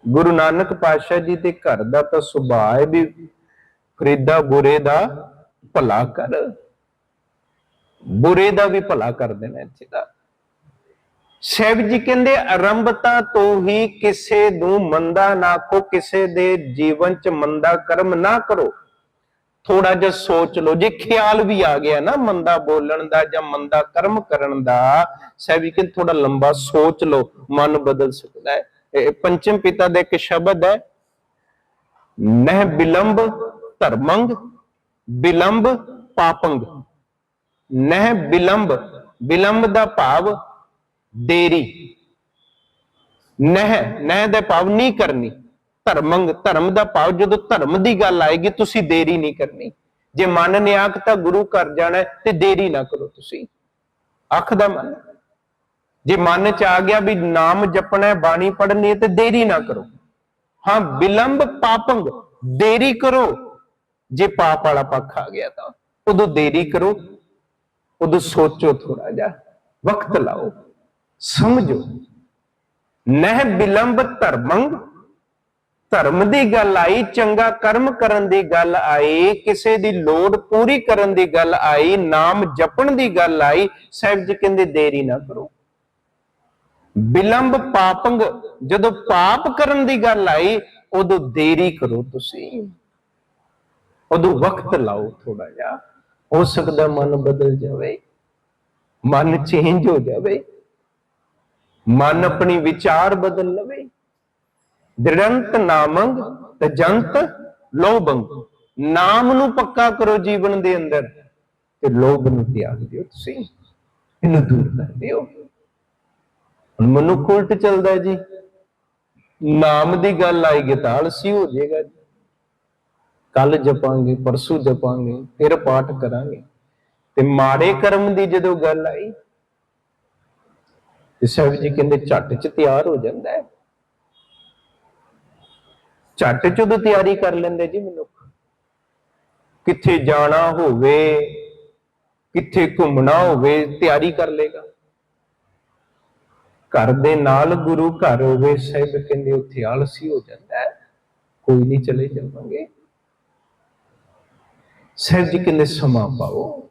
ਗੁਰੂ ਨਾਨਕ ਪਾਤਸ਼ਾਹ ਜੀ ਦੇ ਘਰ ਦਾ ਤਾਂ ਸੁਭਾਅ ਹੈ ਵੀ ਫਰੀਦਾ ਬੁਰੇ ਦਾ ਭਲਾ ਕਰ। ਬੁਰੇ ਦਾ ਵੀ ਭਲਾ ਕਰ ਦੇਣਾ ਇੱਥੇ ਦਾ ਸਾਹਿਬ ਜੀ ਕਹਿੰਦੇ ਆਰੰਭਤਾ ਤੋਂ ਹੀ ਕਿਸੇ ਨੂੰ ਮੰਦਾ ਨਾ ਕੋ, ਕਿਸੇ ਦੇ ਜੀਵਨ ਚ ਮੰਦਾ ਕਰਮ ਨਾ ਕਰੋ। ਥੋੜਾ ਜਿਹਾ ਸੋਚ ਲਓ, ਜੇ ਖਿਆਲ ਵੀ ਆ ਗਿਆ ਨਾ ਮੰਦਾ ਬੋਲਣ ਦਾ ਜਾਂ ਮੰਦਾ ਕਰਮ ਕਰਨ ਦਾ ਸਾਹਿਬ ਜੀ ਕਹਿੰਦੇ ਥੋੜਾ ਲੰਬਾ ਸੋਚ ਲਓ, ਮਨ ਬਦਲ ਸਕਦਾ ਹੈ। ਪੰਚਮ ਪਿਤਾ ਦਾ ਇੱਕ ਸ਼ਬਦ ਹੈ। ਨਹਿ ਬਿਲੰਬ ਧਰਮੰਗ, ਬਿਲੰਬ ਪਾਪੰਗ। ਨਹਿ ਬਿਲੰਬ ਬਿਲੰਬ ਦਾ ਭਾਵ ਦੇਰੀ। ਨਹਿ ਨਹਿ ਦਾ ਭਾਵ ਨਹੀਂ ਕਰਨੀ। ਧਰਮੰਗ, ਧਰਮ ਦਾ ਭਾਵ ਜਦੋਂ ਧਰਮ ਦੀ ਗੱਲ ਆਏਗੀ, ਤੁਸੀਂ ਦੇਰੀ ਨਹੀਂ ਕਰਨੀ। ਜੇ ਮਨ ਨੇ ਆਖ ਤਾਂ ਗੁਰੂ ਘਰ ਜਾਣਾ ਤੇ ਦੇਰੀ ਨਾ ਕਰੋ ਤੁਸੀਂ। ਅੱਖ ਦਾ ਮਨ। ਜੇ ਮਨ ਚ ਆ ਗਿਆ ਵੀ ਨਾਮ ਜਪਣਾ ਹੈ, ਬਾਣੀ ਪੜ੍ਹਨੀ ਹੈ ਤੇ ਦੇਰੀ ਨਾ ਕਰੋ। ਹਾਂ, ਵਿਲੰਬ ਪਾਪੰਗ, ਦੇਰੀ ਕਰੋ। ਜੇ ਪਾਪ ਵਾਲਾ ਪੱਖ ਆ ਗਿਆ ਤਾਂ, ਉਦੋਂ ਦੇਰੀ ਕਰੋ, ਉਦੋਂ ਸੋਚੋ ਥੋੜਾ ਜਿਹਾ, ਵਕਤ ਲਾਓ, ਸਮਝੋ। ਨਹਿ ਵਿਲੰਬ ਧਰਮੰਗ, ਧਰਮ ਦੀ ਗੱਲ ਆਈ, ਚੰਗਾ ਕਰਮ ਕਰਨ ਦੀ ਗੱਲ ਆਈ, ਕਿਸੇ ਦੀ ਲੋੜ ਪੂਰੀ ਕਰਨ ਦੀ ਗੱਲ ਆਈ, ਨਾਮ ਜਪਣ ਦੀ ਗੱਲ ਆਈ, ਸਾਹਿਬ ਜੀ ਕਹਿੰਦੇ ਦੇਰੀ ਨਾ ਕਰੋ। ਬਿਲੰਬ ਪਾਪੰਗ, ਜਦੋਂ ਪਾਪ ਕਰਨ ਦੀ ਗੱਲ ਆਈ, ਉਦੋਂ ਦੇਰੀ ਕਰੋ ਤੁਸੀਂ। ਉਦੋਂ ਵਕਤ ਲਾਓ ਥੋੜਾ ਜਿਹਾ। ਹੋ ਸਕਦਾ ਮਨ ਬਦਲ ਜਾਵੇ, ਮਨ ਚੇਂਜ ਹੋ ਜਾਵੇ, ਮਨ ਆਪਣੀ ਵਿਚਾਰ ਬਦਲ ਲਵੇ। ਦ੍ਰਿੜੰਤ ਨਾਮੰਗ ਤਜੰਤ ਲੋਭੰਗ। ਨਾਮ ਨੂੰ ਪੱਕਾ ਕਰੋ ਜੀਵਨ ਦੇ ਅੰਦਰ ਤੇ ਲੋਭ ਨੂੰ ਤਿਆਗ ਦਿਓ ਤੁਸੀਂ। ਇਹਨੂੰ ਦੂਰ ਕਰ ਦਿਓ। ਮਨੁੱਖ ਉਲਟ ਚੱਲਦਾ ਜੀ। ਨਾਮ ਦੀ ਗੱਲ ਆਏਗੀ ਤਾਂ ਸੀ, ਹੋ ਜਾਏਗਾ ਜੀ। ਕੱਲ ਜਪਾਂਗੇ, ਪਰਸੂ ਜਪਾਂਗੇ, ਫਿਰ ਪਾਠ ਕਰਾਂਗੇ। ਤੇ ਮਾੜੇ ਕਰਮ ਦੀ ਜਦੋਂ ਗੱਲ ਆਈ, ਤੇ ਸਾਹਿਬ ਜੀ ਕਹਿੰਦੇ ਝੱਟ ਚ ਤਿਆਰ ਹੋ ਜਾਂਦਾ ਹੈ। ਝੱਟ ਚ ਉਦੋਂ ਤਿਆਰੀ ਕਰ ਲੈਂਦੇ ਜੀ ਮਨੁੱਖ। ਕਿੱਥੇ ਜਾਣਾ ਹੋਵੇ, ਕਿੱਥੇ ਘੁੰਮਣਾ ਹੋਵੇ, ਤਿਆਰੀ ਕਰ ਲੇਗਾ ਘਰ ਦੇ ਨਾਲ ਗੁਰੂ ਘਰ ਹੋਵੇ, ਸਾਹਿਬ ਕਹਿੰਦੇ ਉੱਥੇ ਆਲਸੀ ਹੋ ਜਾਂਦਾ ਹੈ। ਕੋਈ ਨਹੀਂ ਚਲੇ ਜਾਵਾਂਗੇ। ਸਾਹਿਬ ਜੀ ਕਹਿੰਦੇ ਸਮਾਂ ਪਾਓ।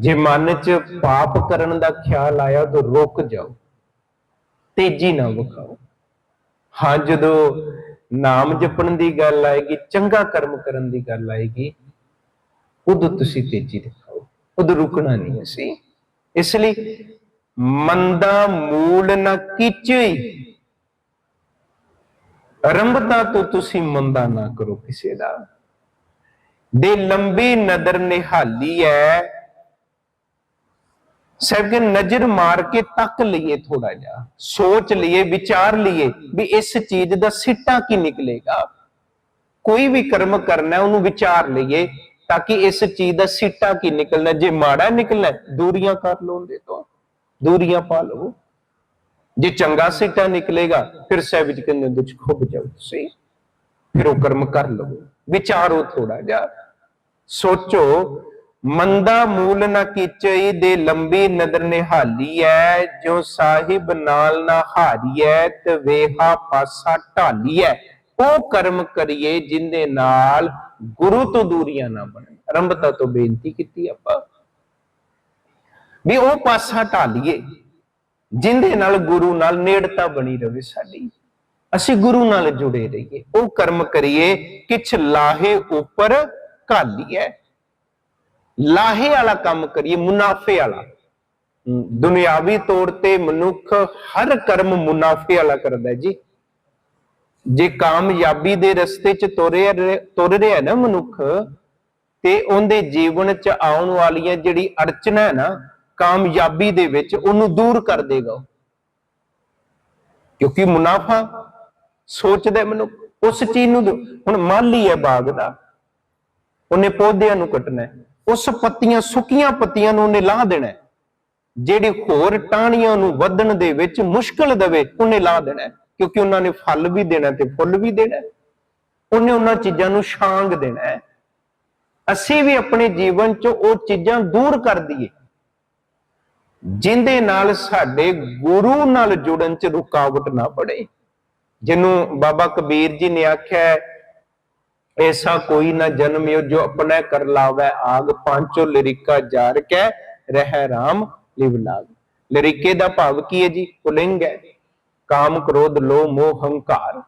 ਜੇ ਮਨ 'ਚ ਪਾਪ ਕਰਨ ਦਾ ਖਿਆਲ ਆਇਆ ਤਾਂ ਰੁਕ ਜਾਓ। ਤੇਜ਼ੀ ਨਾ ਵਿਖਾਓ। ਹਾਂ, ਜਦੋਂ ਨਾਮ ਜਪਣ ਦੀ ਗੱਲ ਆਏਗੀ, ਚੰਗਾ ਕਰਮ ਕਰਨ ਦੀ ਗੱਲ ਆਏਗੀ, ਉਦੋਂ ਤੁਸੀਂ ਤੇਜ਼ੀ ਦਿਖਾਓ। ਉਦੋਂ ਰੁਕਣਾ ਨਹੀਂ ਅਸੀਂ। ਇਸ ਲਈ ਮੰਦਾ ਮੂਲ ਨਾ ਕੀਚਈ ਆਰੰਭਤਾ ਤੋਂ ਤੁਸੀਂ ਮੰਦਾ ਨਾ ਕਰੋ ਕਿਸੇ ਦਾ। ਦੇ ਲੰਬੀ ਨਦਰ ਨਿਹਾਲੀ ਹੈ ਸਭ ਨਜ਼ਰ ਮਾਰ ਕੇ ਤੱਕ ਲਈਏ ਥੋੜਾ ਜਿਹਾ। ਸੋਚ ਲਈਏ, ਵਿਚਾਰ ਲਈਏ ਵੀ ਇਸ ਚੀਜ਼ ਦਾ ਸਿੱਟਾ ਕੀ ਨਿਕਲੇਗਾ। ਕੋਈ ਵੀ ਕਰਮ ਕਰਨਾ ਉਹਨੂੰ ਵਿਚਾਰ ਲਈਏ ਤਾਂ ਕਿ ਇਸ ਚੀਜ਼ ਦਾ ਸਿੱਟਾ ਕੀ ਨਿਕਲਣਾ। ਜੇ ਮਾੜਾ ਨਿਕਲਣਾ ਦੂਰੀਆਂ ਕਰ ਲੋ ਉਹਦੇ ਤੋਂ। ਦੂਰੀਆਂ ਪਾ ਲਓ। ਜੇ ਚੰਗਾ ਸਿੱਟਾ ਨਿਕਲੇਗਾ, ਫਿਰ ਸਹਿ ਵਿੱਚ ਕਹਿੰਦੇ ਖੁੱਭ ਜਾਓ ਤੁਸੀਂ। ਫਿਰ ਉਹ ਕਰਮ ਕਰ ਲਵੋ ਵਿਚਾਰੋ ਥੋੜਾ ਜਿਹਾ। ਸੋਚੋ, ਮੰਦਾ ਮੂਲ ਨਾ ਕੀਚਈ ਦੇ ਲੰਬੀ ਨਦਰ ਨਿਹਾਲੀ ਐ, ਜੋ ਸਾਹਿਬ ਨਾਲ ਨਾ ਹਾਰੀਐ ਤੇ ਵੇਹਾ ਪਾਸਾ ਢਾਲੀਐ ਉਹ ਕਰਮ ਕਰੀਏ, ਜਿੰਦੇ ਨਾਲ ਗੁਰੂ ਤੋਂ ਦੂਰੀਆਂ ਨਾ ਬਣਨ। ਆਰੰਭਤਾ ਤੋਂ ਬੇਨਤੀ ਕੀਤੀ ਆਪਾਂ। ਵੀ ਉਹ ਪਾਸਾ ਢਾਲੀਏ, ਜਿੰਦੇ ਨਾਲ ਗੁਰੂ ਨਾਲ ਨੇੜਤਾ ਬਣੀ ਰਵੇ ਸਾਡੀ। ਅਸੀਂ ਗੁਰੂ ਨਾਲ ਜੁੜੇ ਰਹੀਏ। ਉਹ ਕਰਮ ਕਰੀਏ, ਕਿਛ ਲਾਹੇ ਉੱਪਰ ਘਾਲੀਏ। ਲਾਹੇ ਵਾਲਾ ਕੰਮ ਕਰੀਏ, ਮੁਨਾਫੇ ਵਾਲਾ। ਦੁਨਿਆਵੀ ਤੌਰ ਤੇ ਮਨੁੱਖ ਹਰ ਕਰਮ ਮੁਨਾਫੇ ਵਾਲਾ ਕਰਦਾ ਜੀ। ਜੇ ਕਾਮਯਾਬੀ ਦੇ ਰਸਤੇ 'ਚ ਤੁਰਿਆ ਤੁਰ ਰਿਹਾ ਨਾ ਮਨੁੱਖ, ਤੇ ਉਹਦੇ ਜੀਵਨ 'ਚ ਆਉਣ ਵਾਲੀਆਂ ਜਿਹੜੀ ਅੜਚਨਾ ਹੈ ਨਾ ਕਾਮਯਾਬੀ ਦੇ ਵਿੱਚ ਉਹਨੂੰ ਦੂਰ ਕਰ ਦੇਗਾ ਉਹ। ਕਿਉਂਕਿ ਮੁਨਾਫਾ ਸੋਚਦਾ ਮਨੁੱਖ, ਉਸ ਚੀਜ਼ ਨੂੰ ਦੋ- ਹੁਣ ਮਾਲੀ ਹੈ ਬਾਗ ਦਾ। ਉਹਨੇ ਪੌਦਿਆਂ ਨੂੰ ਕੱਟਣਾ ਉਸ ਪੱਤੀਆਂ, ਸੁੱਕੀਆਂ ਪੱਤੀਆਂ ਨੂੰ ਉਹਨੇ ਲਾਹ ਦੇਣਾ ਜਿਹੜੀ ਹੋਰ ਟਾਹਣੀਆਂ ਨੂੰ ਵਧਣ ਦੇ ਵਿੱਚ ਮੁਸ਼ਕਲ ਦਵੇ, ਉਹਨੇ ਲਾਹ ਦੇਣਾ ਕਿਉਂਕਿ ਉਹਨਾਂ ਨੇ ਫਲ ਵੀ ਦੇਣਾ ਤੇ ਫੁੱਲ ਵੀ ਦੇਣਾ ਉਹਨੇ ਉਹਨਾਂ ਚੀਜ਼ਾਂ ਨੂੰ ਛਾਂਗ ਦੇਣਾ ਅਸੀਂ ਵੀ ਆਪਣੇ ਜੀਵਨ 'ਚ ਉਹ ਚੀਜ਼ਾਂ ਦੂਰ ਕਰ ਦਈਏ। ਜਿੰਦੇ ਨਾਲ ਸਾਡੇ ਗੁਰੂ ਨਾਲ ਜੁੜਨ 'ਚ ਰੁਕਾਵਟ ਨਾ ਪੜੇ ਜਿਹਨੂੰ ਬਾਬਾ ਕਬੀਰ ਜੀ ਨੇ ਆਖਿਆ ਐਸਾ ਕੋਈ ਨਾ ਜਨਮਿਓ ਜੋ ਆਪਣਾ ਕਰ ਲਾਵੇ ਆਗ, ਪਾਂਚੋ ਲਰਿਕਾ ਜਾਰ ਕੇ, ਰਹਿ ਰਾਮ ਲਿਵ ਲਾਗ। ਲਰਿਕੇ ਦਾ ਭਾਵ ਕੀ ਹੈ ਜੀ? ਪੁਲਿੰਗ ਹੈ। ਕਾਮ ਕ੍ਰੋਧ, ਲੋਭ, ਮੋਹ, ਹੰਕਾਰ।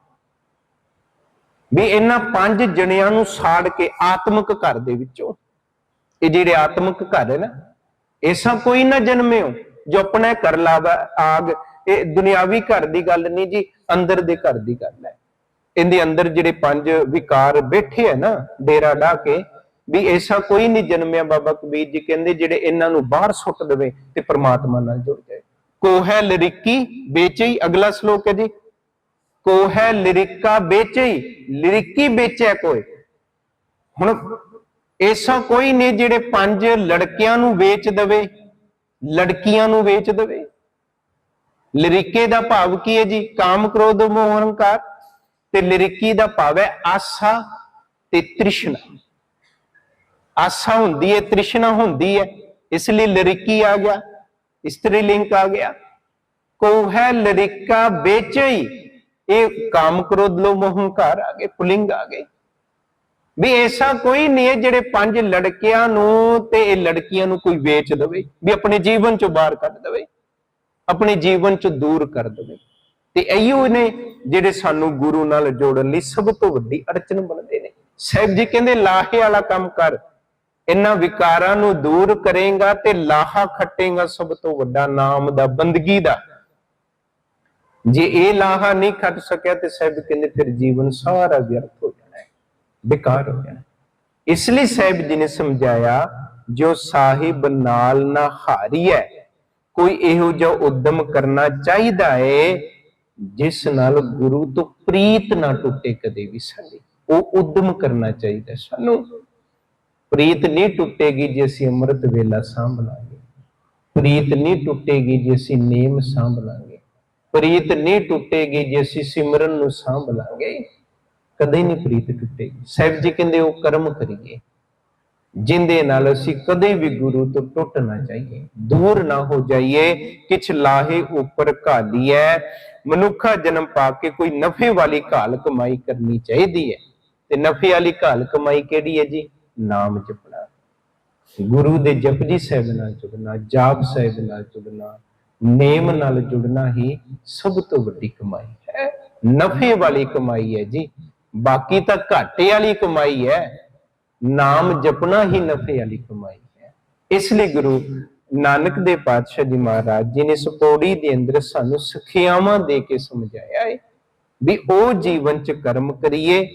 ਵੀ ਇਹਨਾਂ ਪੰਜ ਜਣਿਆਂ ਨੂੰ ਸਾੜ ਕੇ ਆਤਮਿਕ ਘਰ ਦੇ ਵਿੱਚੋਂ। ਇਹ ਜਿਹੜੇ ਆਤਮਿਕ ਘਰ ਹੈ ਨਾ ਐਸਾ ਕੋਈ ਨਾ ਜਨਮਿਓ ਜੋ ਆਪਣਾ ਕਰ ਲਾਵੇ, ਆਗ। ਇਹ ਦੁਨਿਆਵੀ ਘਰ ਦੀ ਗੱਲ ਨਹੀਂ ਜੀ, ਅੰਦਰ ਦੇ ਘਰ ਦੀ ਗੱਲ ਹੈ। ਇਹਦੇ ਅੰਦਰ ਜਿਹੜੇ ਪੰਜ ਵਿਕਾਰ ਬੈਠੇ ਆ ਨਾ, ਡੇਰਾ ਢਾ ਕੇ, ਵੀ ਐਸਾ ਕੋਈ ਨਹੀਂ ਜਨਮਿਆ ਬਾਬਾ ਕਬੀਰ ਜੀ, ਕਹਿੰਦੇ ਜਿਹੜੇ ਇਹਨਾਂ ਨੂੰ ਬਾਹਰ ਸੁੱਟ ਦੇਵੇ ਤੇ ਪ੍ਰਮਾਤਮਾ ਨਾਲ ਜੁੜ ਜਾਏ। ਕੋ ਹੈ ਲਿਰਿਕੀ ਵੇਚਈ ਅਗਲਾ ਸ਼ਲੋਕ ਹੈ ਜੀ। ਕੋ ਹੈ ਲਿਰਿਕਾ ਵੇਚਈ ਲਿਰਿਕੀ ਵੇਚਿਆ ਕੋਈ। ਹੁਣ ਐਸਾ ਕੋਈ ਨਹੀਂ ਜਿਹੜੇ ਪੰਜ ਲੜਕਿਆਂ ਨੂੰ ਵੇਚ ਦਵੇ, ਲੜਕੀਆਂ ਨੂੰ ਵੇਚ ਦਵੇ। ਲਿਰਿਕੇ ਦਾ ਭਾਵ ਕੀ ਹੈ ਜੀ? ਕਾਮ ਕ੍ਰੋਧ ਮੋਹ ਹੰਕਾਰ ਤੇ ਲਿਰਿਕੀ ਦਾ ਭਾਵ ਹੈ ਆਸਾ ਤੇ ਤ੍ਰਿਸ਼ਨਾ। ਆਸਾ ਹੁੰਦੀ ਹੈ, ਤ੍ਰਿਸ਼ਨਾ ਹੁੰਦੀ ਹੈ। ਇਸ ਲਈ ਲਿਰਿਕੀ ਆ ਗਿਆ ਇਸਤਰੀ ਲਿੰਕ ਆ ਗਿਆ। ਕੋ ਹੈ ਲਿਰਿਕਾ ਵੇਚਈ, ਇਹ ਕਾਮ ਕ੍ਰੋਧ ਲੋ ਮੋਹ ਹੰਕਾਰ ਆ ਗਏ, ਪੁਲਿੰਗ ਆ ਗਏ। ਵੀ ਐਸਾ ਕੋਈ ਨਹੀਂ ਹੈ ਜਿਹੜੇ ਪੰਜ ਲੜਕਿਆਂ ਨੂੰ ਤੇ ਇਹ ਲੜਕੀਆਂ ਨੂੰ ਕੋਈ ਵੇਚ ਦੇਵੇ, ਵੀ ਆਪਣੇ ਜੀਵਨ ਚੋਂ ਬਾਹਰ ਕੱਢ ਦੇਵੇ, ਆਪਣੇ ਜੀਵਨ ਚ ਦੂਰ ਕਰ ਦੇਵੇ। ਤੇ ਇਹੀਓ ਨੇ ਜਿਹੜੇ ਸਾਨੂੰ ਗੁਰੂ ਨਾਲ ਜੋੜਨ ਲਈ ਸਭ ਤੋਂ ਵੱਡੀ ਅੜਚਨ ਬਣਦੇ ਨੇ। ਸਾਹਿਬ ਜੀ ਕਹਿੰਦੇ, ਲਾਹੇ ਵਾਲਾ ਕੰਮ ਕਰ, ਇਹਨਾਂ ਵਿਕਾਰਾਂ ਨੂੰ ਦੂਰ ਕਰੇਗਾ ਤੇ ਲਾਹਾ ਖੱਟੇਗਾ ਸਭ ਤੋਂ ਵੱਡਾ ਨਾਮ ਦਾ, ਬੰਦਗੀ ਦਾ। ਜੇ ਇਹ ਲਾਹਾ ਨਹੀਂ ਖੱਟ ਸਕਿਆ ਤੇ ਸਾਹਿਬ ਕਹਿੰਦੇ, ਫਿਰ ਜੀਵਨ ਸਾਰਾ ਵਿਅਰਥ ਹੋ ਜਾਣਾ ਹੈ ਬੇਕਾਰ ਹੋ ਜਾਣਾ ਹੈ। ਇਸ ਲਈ ਸਾਹਿਬ ਜੀ ਨੇ ਸਮਝਾਇਆ, ਜੋ ਸਾਹਿਬ ਨਾਲ ਨਾ ਹਾਰੀਐ ਕੋਈ ਇਹੋ ਜਿਹਾ ਉਦਮ ਕਰਨਾ ਚਾਹੀਦਾ ਹੈ ਜਿਸ ਨਾਲ ਗੁਰੂ ਤੋਂ ਪ੍ਰੀਤ ਨਾ ਟੁੱਟੇ ਕਦੇ ਵੀ ਸਾਡੀ। ਉਹ ਉਦਮ ਕਰਨਾ ਚਾਹੀਦਾ ਸਾਨੂੰ। ਪ੍ਰੀਤ ਨਹੀਂ ਟੁੱਟੇਗੀ ਜੇ ਅਸੀਂ ਅੰਮ੍ਰਿਤ ਵੇਲਾ ਸਾਂਭ ਲਾਂਗੇ ਪ੍ਰੀਤ ਨਹੀਂ ਟੁੱਟੇਗੀ ਜੇ ਅਸੀਂ ਨੇਮ ਸਾਂਭ ਲਾਂਗੇ ਪ੍ਰੀਤ ਨਹੀਂ ਟੁੱਟੇਗੀ ਜੇ ਅਸੀਂ ਸਿਮਰਨ ਨੂੰ ਸਾਂਭ ਲਾਂਗੇ ਕਦੇ ਨਹੀਂ ਪ੍ਰੀਤ ਟੁੱਟੇਗੀ ਸਾਹਿਬ ਜੀ ਕਹਿੰਦੇ, ਉਹ ਕਰਮ ਕਰੀਏ। ਜਿੰਦੇ ਨਾਲ ਅਸੀਂ ਕਦੇ ਵੀ ਗੁਰੂ ਤੋਂ ਟੁੱਟ ਨਾ ਜਾਈਏ। ਦੂਰ ਨਾ ਹੋ ਜਾਈਏ। ਕਿਛ ਲਾਹੇ ਉੱਪਰ ਘਾਲੀਐ। ਮਨੁੱਖਾ ਜਨਮ ਪਾ ਕੇ ਕੋਈ ਨਫੇ ਵਾਲੀ ਘਾਲ ਕਮਾਈ ਕਰਨੀ ਚਾਹੀਦੀ ਹੈ ਤੇ ਨਫੇ ਵਾਲੀ ਘਾਲ ਕਮਾਈ ਕਿਹੜੀ ਹੈ ਜੀ? ਨਾਮ ਜਪਣਾ। ਗੁਰੂ ਦੇ ਜਪਜੀ ਸਾਹਿਬ ਨਾਲ ਜੁੜਨਾ, ਜਾਪ ਸਾਹਿਬ ਨਾਲ ਜੁੜਨਾ, ਨੇਮ ਨਾਲ ਜੁੜਨਾ ਹੀ ਸਭ ਤੋਂ ਵੱਡੀ ਕਮਾਈ ਹੈ। ਨਫੇ ਵਾਲੀ ਕਮਾਈ ਹੈ ਜੀ। ਬਾਕੀ ਤਾਂ ਘਾਟੇ ਵਾਲੀ ਕਮਾਈ ਹੈ, ਨਾਮ ਜਪਣਾ ਹੀ ਨਫੇ ਵਾਲੀ ਕਮਾਈ ਹੈ। ਇਸ ਲਈ ਗੁਰੂ ਨਾਨਕ ਦੇ ਪਾਤਸ਼ਾਹ ਜੀ ਮਹਾਰਾਜ ਜੀ ਨੇ ਸਪੋੜੀ ਦੇ ਅੰਦਰ ਸਾਨੂੰ ਸਿੱਖਿਆਵਾਂ ਦੇ ਕੇ ਸਮਝਾਇਆ ਹੈ ਵੀ ਉਹ ਜੀਵਨ ਚ ਕਰਮ ਕਰੀਏ,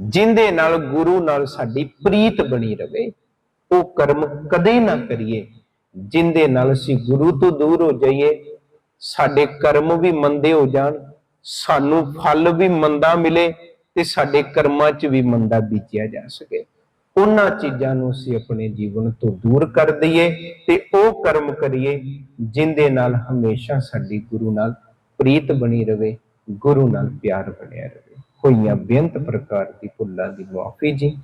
ਜਿੰਦੇ ਨਾਲ ਗੁਰੂ ਨਾਲ ਸਾਡੀ ਪ੍ਰੀਤ ਬਣੀ ਰਵੇ, ਉਹ ਕਰਮ ਕਦੇ ਨਾ ਕਰੀਏ, ਜਿੰਦੇ ਨਾਲ ਅਸੀਂ ਗੁਰੂ ਤੋਂ ਦੂਰ ਹੋ ਜਾਈਏ, ਸਾਡੇ ਕਰਮ ਵੀ ਮੰਦੇ ਹੋ ਜਾਣ ਸਾਨੂੰ ਫਲ ਵੀ ਮੰਦਾ ਮਿਲੇ ਤੇ ਸਾਡੇ ਕਰਮਾਂ 'ਚ ਵੀ ਮੰਦਾ ਬੀਜਿਆ ਜਾ ਸਕੇ। ਉਹਨਾਂ ਚੀਜ਼ਾਂ ਨੂੰ ਅਸੀਂ ਆਪਣੇ ਜੀਵਨ ਤੋਂ ਦੂਰ ਕਰ ਦਈਏ ਤੇ ਉਹ ਕਰਮ ਕਰੀਏ ਜਿੰਦੇ ਨਾਲ ਹਮੇਸ਼ਾ ਸਾਡੀ ਗੁਰੂ ਨਾਲ ਪ੍ਰੀਤ ਬਣੀ ਰਵੇ, ਗੁਰੂ ਨਾਲ ਪਿਆਰ ਬਣਿਆ ਰਵੇ। ਹੋਈਆਂ ਬੇਅੰਤ ਪ੍ਰਕਾਰ ਦੀ ਭੁੱਲਾਂ ਦੀ ਮੁਆਫੀ ਜੀ।